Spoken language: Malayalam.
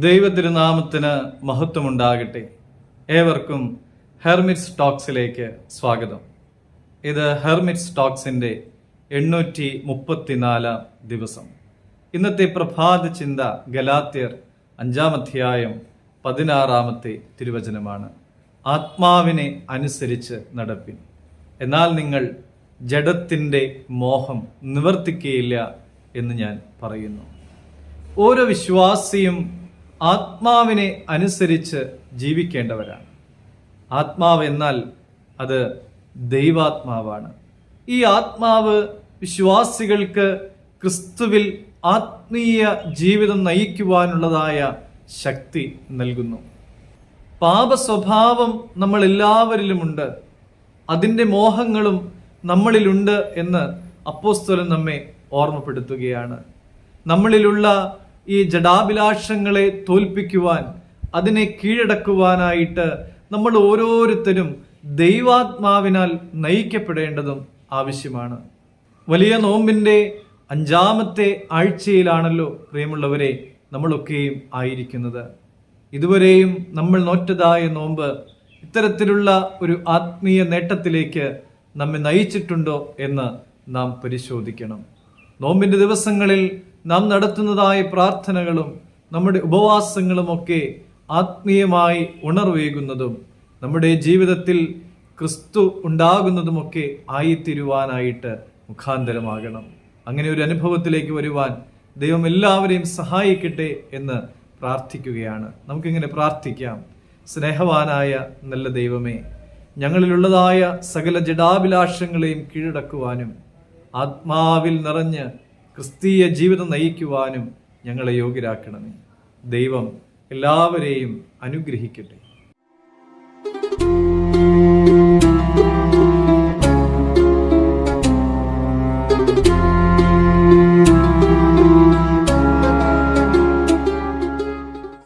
ദൈവതിരുനാമത്തിന് മഹത്വമുണ്ടാകട്ടെ. ഏവർക്കും ഹെർമിറ്റ്സ് ടോക്സിലേക്ക് സ്വാഗതം. ഇത് ഹെർമിറ്റ്സ് ടോക്സിന്റെ എണ്ണൂറ്റി മുപ്പത്തിനാലാം ദിവസം. ഇന്നത്തെ പ്രഭാത ചിന്ത ഗലാത്യർ അഞ്ചാം അധ്യായം പതിനാറാമത്തെ തിരുവചനമാണ്. ആത്മാവിനെ അനുസരിച്ച് നടപ്പിൻ. എന്നാൽ നിങ്ങൾ ജഡത്തിന്റെ മോഹം നിവർത്തിക്കുകയില്ല എന്ന് ഞാൻ പറയുന്നു. ഓരോ വിശ്വാസിയും ആത്മാവിനെ അനുസരിച്ച് ജീവിക്കേണ്ടവരാണ്. ആത്മാവ് എന്നാൽ അത് ദൈവാത്മാവാണ്. ഈ ആത്മാവ് വിശ്വാസികൾക്ക് ക്രിസ്തുവിൽ ആത്മീയ ജീവിതം നയിക്കുവാനുള്ളതായ ശക്തി നൽകുന്നു. പാപ സ്വഭാവം നമ്മൾ എല്ലാവരിലുമുണ്ട് അതിന്റെ മോഹങ്ങളും നമ്മളിലുണ്ട് എന്ന് അപ്പോസ്തലൻ നമ്മെ ഓർമ്മപ്പെടുത്തുകയാണ്. നമ്മളിലുള്ള ഈ ജഡാഭിലാഷങ്ങളെ തോൽപ്പിക്കുവാൻ അതിനെ കീഴടക്കുവാനായിട്ട് നമ്മൾ ഓരോരുത്തരും ദൈവാത്മാവിനാൽ നയിക്കപ്പെടേണ്ടതും ആവശ്യമാണ്. വലിയ നോമ്പിന്റെ അഞ്ചാമത്തെ ആഴ്ചയിലാണല്ലോ പ്രിയമുള്ളവരെ നമ്മളൊക്കെയും ആയിരിക്കുന്നത്. ഇതുവരെയും നമ്മൾ നോറ്റതായ നോമ്പ് ഇത്തരത്തിലുള്ള ഒരു ആത്മീയ നേട്ടത്തിലേക്ക് നമ്മെ നയിച്ചിട്ടുണ്ടോ എന്ന് നാം പരിശോധിക്കണം. നോമ്പിന്റെ ദിവസങ്ങളിൽ നാം നടത്തുന്നതായ പ്രാർത്ഥനകളും നമ്മുടെ ഉപവാസങ്ങളുമൊക്കെ ആത്മീയമായി ഉണർവേകുന്നതും നമ്മുടെ ജീവിതത്തിൽ ക്രിസ്തു ഉണ്ടാകുന്നതുമൊക്കെ ആയിത്തീരുവാനായിട്ട് മുഖാന്തരമാകണം. അങ്ങനെ ഒരു അനുഭവത്തിലേക്ക് വരുവാൻ ദൈവം എല്ലാവരെയും സഹായിക്കട്ടെ എന്ന് പ്രാർത്ഥിക്കുകയാണ്. നമുക്കിങ്ങനെ പ്രാർത്ഥിക്കാം. സ്നേഹവാനായ നല്ല ദൈവമേ ഞങ്ങളിലുള്ളതായ സകല ജഡാഭിലാഷങ്ങളെയും കീഴടക്കുവാനും ആത്മാവിൽ നിറഞ്ഞ് ക്രിസ്തീയ ജീവിതം നയിക്കുവാനും ഞങ്ങളെ യോഗ്യരാക്കണമേ. ദൈവം എല്ലാവരെയും അനുഗ്രഹിക്കട്ടെ.